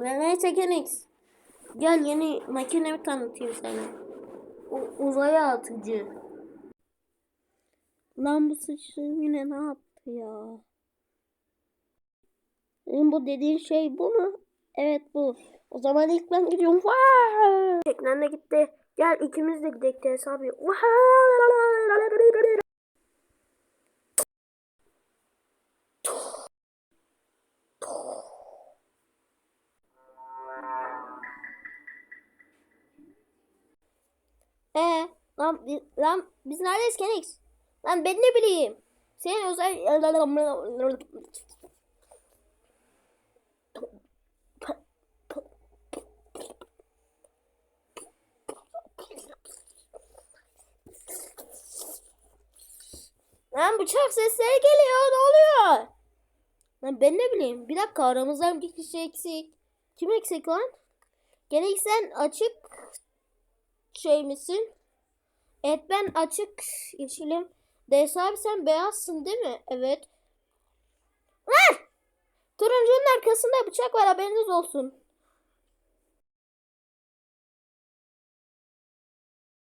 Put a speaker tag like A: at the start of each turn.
A: Neyse Kenix. Gel yeni makinemi tanıtayım sana. U- uzaya atıcı. Lan bu sıçrı yine ne yaptı ya? Senin bu dediğin şey bu mu? Evet bu. O zaman ilk ben gidiyorum. Teknen de gitti. Gel ikimiz de gidelim abi. Ee, lan, lan biz neredeyiz Kenix? Lan ben ne bileyim. Senin özel... Lan bıçak sesleri geliyor. Ne oluyor? Lan ben ne bileyim. Bir dakika aramızdan bir kişi eksik. Kim eksik lan? Gene sen açık şey misin? Evet ben açık yeşilim. DS abi sen beyazsın değil mi? Evet. Lan! Turuncunun arkasında bıçak var haberiniz olsun.